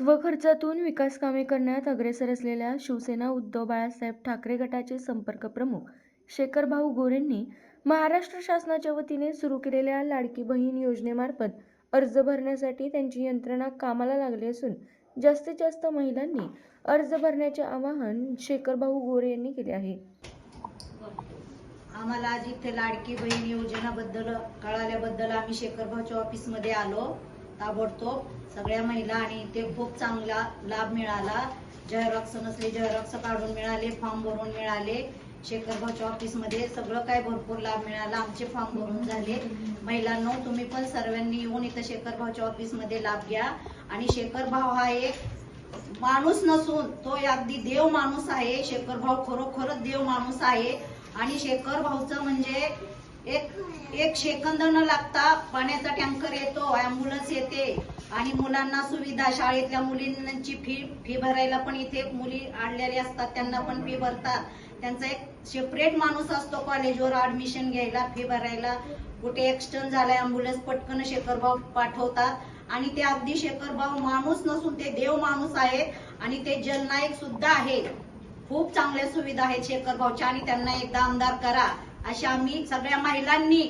स्वखर्चातून विकास कामे करण्यात अग्रेसर असलेल्या शिवसेना उद्धव बाळासाहेब ठाकरे गटाचे संपर्क प्रमुख शेखरभाऊ गोरेंनी महाराष्ट्र शासनाच्या वतीने सुरू केलेल्या लाडकी बहीण योजनेमार्फत अर्ज भरण्यासाठी त्यांची यंत्रणा कामाला लागली असून जास्तीत जास्त महिलांनी अर्ज भरण्याचे आवाहन शेखरभाऊ गोरे यांनी केले आहे. आम्हाला आज इथे लाडकी बहीण योजनाबद्दल कळाल्याबद्दल आम्ही शेखरभाऊच्या ऑफिसमध्ये आलो. ताबडतोब सगळ्या महिला आणि इथे खूप चांगला लाभ मिळाला. जयरॉक्स नसले जयरॉक्स काढून मिळाले फॉर्म भरून मिळाले. शेखरभाऊच्या ऑफिसमध्ये सगळं काय भरपूर लाभ मिळाला. आमचे फॉर्म भरून झाले. महिलांनो तुम्ही पण सर्वांनी येऊन इथं शेखरभाऊच्या ऑफिसमध्ये लाभ घ्या. आणि शेखर भाऊ हा एक माणूस नसून तो अगदी देव माणूस आहे. शेखर भाऊ खरोखरच देव माणूस आहे. आणि शेखर भाऊचं म्हणजे एक एक सेकंद न लागता पाण्याचा टँकर येतो अँब्युलन्स येते आणि मुलांना सुविधा शाळेतल्या मुलींची फी फी भरायला पण इथे मुली आणलेले असतात त्यांना पण फी भरतात. त्यांचा एक सेपरेट माणूस असतो कॉलेजवर ऍडमिशन घ्यायला फी भरायला. कुठे एक्सटर्न झालाय अँब्युलन्स पटकन शेखरभाव पाठवतात. आणि ते अगदी शेखरभाऊ माणूस नसून ते देव माणूस आहेत आणि ते जलनायक सुद्धा आहे. खूप चांगल्या सुविधा आहेत शेखरभाऊच्या आणि त्यांना एकदा आमदार करा. अशा आम्ही सगळ्या महिलांनी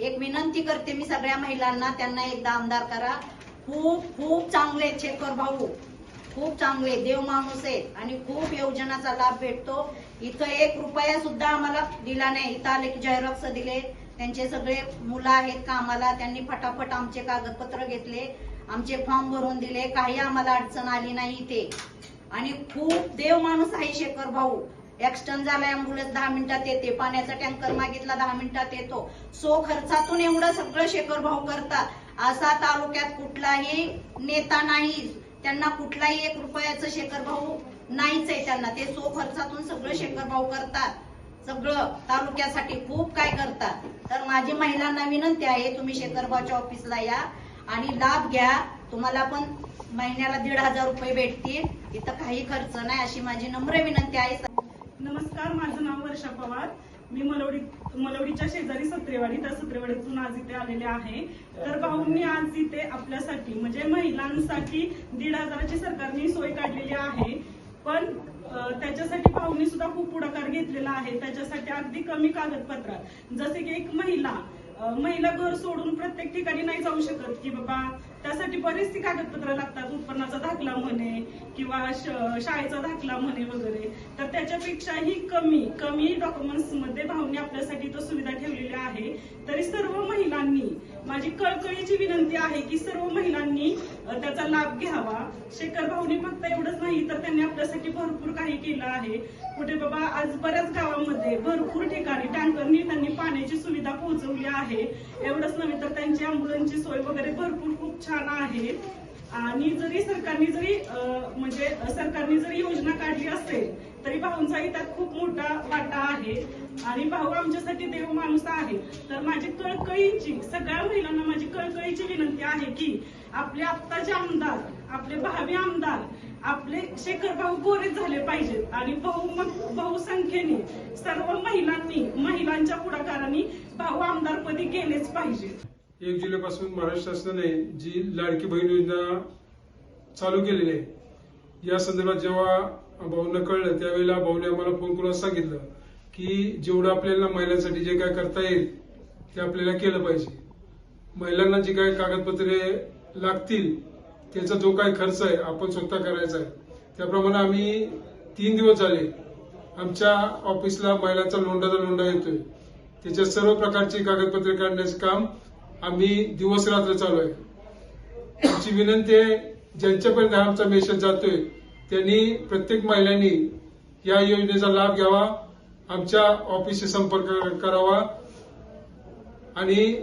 एक विनंती करते मी सगळ्या महिलांना त्यांना एकदा आमदार करा. खूप खूप चांगले आहेत शेखर भाऊ. खूप चांगले देव माणूस आहेत आणि खूप योजनाचा लाभ भेटतो. इथं एक रुपया सुद्धा आम्हाला दिला नाही. इथं आले की जयरॉक्स दिले. त्यांचे सगळे मुलं आहेत कामाला. त्यांनी फटाफट आमचे कागदपत्र घेतले. आमचे फॉर्म भरून दिले. काही आम्हाला अडचण आली नाही इथे. आणि खूप देव माणूस आहे शेखर भाऊ. एक्सटर्न झाला अँब्युलन्स दहा मिनिटात येते. पाण्याचा टँकर मागितला दहा मिनिटात येतो. सो खर्चातून एवढं सगळं शेखर भाऊ करतात. असा तालुक्यात कुठलाही नेता नाही. त्यांना कुठलाही एक रुपयाचं शेखर भाऊ नाहीच आहे त्यांना. ते सो खर्चातून सगळं शेखर भाऊ करतात. सगळं तालुक्यासाठी खूप काय करतात. तर माझी महिलांना विनंती आहे तुम्ही शेखरबाच्या ऑफिसला या आणि लाभ घ्या. तुम्हाला पण महिन्याला दीड हजार रुपये भेटतील. इथं काही खर्च नाही अशी माझी नम्र विनंती आहे. नमस्कार माझं नाव वर्षा पवार. मी मलवडी मलवडीच्या शेजारी सत्रेवाडी त्या सत्रेवाडीतून आज इथे आलेले आहे. तर भाऊंनी आज इथे आपल्यासाठी म्हणजे महिलांसाठी दीड हजाराची सरकारने सोय काढलेली आहे. पण त्याच्यासाठी भाऊंनी सुद्धा खूप पुढाकार घेतलेला आहे. त्याच्यासाठी अगदी कमी कागदपत्रात जसे की एक महिला महिला घर सोडून प्रत्येक ठिकाणी नाही जाऊ शकत की बाबा त्यासाठी बरीच ती कागदपत्र लागतात उत्पन्नाचा दाखला म्हणे किंवा शाळेचा दाखला म्हणे वगैरे. तर त्याच्यापेक्षाही कमी कमी डॉक्युमेंट्समध्ये भावने आपल्यासाठी तो सुविधा ठेवलेली आहे. तरी सर्व महिलांनी माझी कळकळीची विनंती आहे की सर्व महिलांनी त्याचा लाभ घ्यावा. शेखर भाऊनी फक्त एवढंच नाही तर त्यांनी आपल्यासाठी भरपूर काही केलं आहे. कुठे बाबा आज बऱ्याच गावामध्ये भरपूर ठिकाणी टँकरनी त्यांनी पाण्याची सुविधा पोहोचवली आहे. एवढंच नव्हे तर त्यांची अँब्युलन्सची सोय वगैरे भरपूर खूप छान आहे. आणि जरी सरकारने जरी म्हणजे सरकारने जरी योजना काढली असेल तरी भाऊंचाही त्यात खूप मोठा वाटा आहे. आणि भाऊ आमच्यासाठी देव माणूस आहे. तर माझी कळकळीची सगळ्या महिलांना माझी कळकळीची विनंती आहे की आपले आत्ताचे आमदार आपले भावी आमदार आपले शेखर भाऊ गोरेच झाले पाहिजेत. आणि बहु बहुसंख्येने सर्व महिलांनी महिलांच्या पुढाकाराने भाऊ आमदारपदी गेलेच पाहिजेत. एक जुलैपासून महाराष्ट्र शासनाने जी लाडकी बहीण योजना चालू केलेली आहे या संदर्भात जेव्हा भाऊंना कळलं त्यावेळेला भाऊने आम्हाला फोन करून सांगितलं की जेवढं आपल्याला महिलांसाठी जे काय करता येईल ते आपल्याला केलं पाहिजे. महिलांना जे काही कागदपत्रे लागतील त्याचा जो काही खर्च आहे आपण स्वतः करायचा आहे. त्याप्रमाणे आम्ही तीन दिवस झाले आमच्या ऑफिसला महिलांचा लोंढाचा लोंढा येतोय. त्याच्या सर्व प्रकारची कागदपत्रे काढण्याचं काम आम्ही दिवस रात्र चालू आहे. आमची विनंती आहे ज्यांच्यापर्यंत आमचा मेसेज जातोय त्यांनी प्रत्येक महिलांनी या योजनेचा लाभ घ्यावा आमच्या ऑफिसशी संपर्क करावा आणि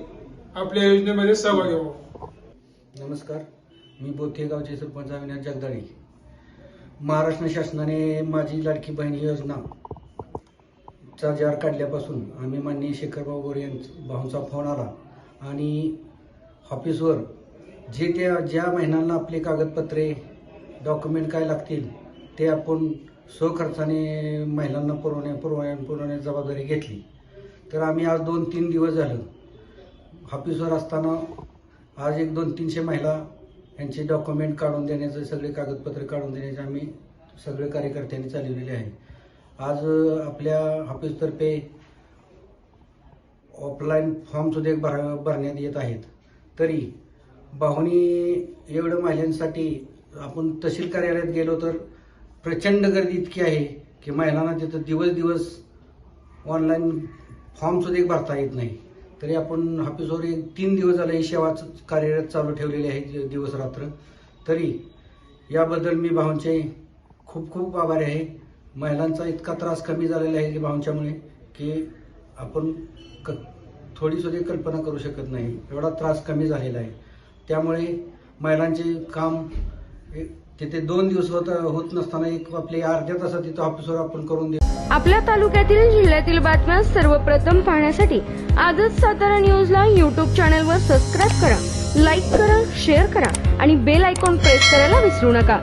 आपल्या योजनेमध्ये सहभागी व्हावा नमस्कार. मी बोथेगावचे सरपंच अविनाश जगदाळे. महाराष्ट्र शासनाने माझी लाडकी बहीण योजना चा जार काढल्यापासून आम्ही माननीय शेखरबाबू गोरे यांचा भाऊंचा फोन आला. आणि ऑफिसवर जे त्या ज्या महिन्यांना आपले कागदपत्रे डॉक्युमेंट काय लागतील ते आपण स्वखर्चाने महिलांना पुरवण्या पुरवण्या पुरवण्याची जबाबदारी घेतली. तर आम्ही आज दोन तीन दिवस झालं. ऑफिसवर असताना आज एक दोन तीनशे महिला यांचे डॉक्युमेंट काढून देण्याचं सगळे कागदपत्र काढून देण्याचे आम्ही सगळे कार्यकर्त्यांनी चालवलेले आहे. आज आपल्या ऑफिसतर्फे ऑफलाईन फॉर्म सुद्धा एक भर भरण्यात येत आहेत. तरी बाहुनी एवढं महिलांसाठी आपण तहसील कार्यालयात गेलो तर प्रचंड गर्दी इतकी आहे की महिलांना तिथं दिवस दिवस ऑनलाईन फॉर्म सुद्धा एक भरता येत नाही. तरी आपण ऑफिसवर एक तीन दिवस झाले ही सेवा कार्यरत चालू ठेवलेली आहे दिवस रात्र. तरी याबद्दल मी भाऊंचे खूप खूप आभारी आहे. महिलांचा इतका त्रास कमी झालेला आहे की भाऊंच्यामुळे की आपण क थोडी सुद्धा कल्पना करू शकत नाही. एवढा त्रास कमी झालेला आहे. त्यामुळे महिलांचे काम तिथे दोन दिवस होत होत नसताना एक आपले अर्ध्या तासात तिथं ऑफिसवर आपण करून देऊ. आपल्या तालुक्यातील जिल्ह्यातील बातम्या सर्वप्रथम पाहण्यासाठी आजच सातारा न्यूजला यूट्यूब चॅनलवर सबस्क्राईब करा लाईक करा शेअर करा आणि बेल आयकॉन प्रेस करायला विसरू नका.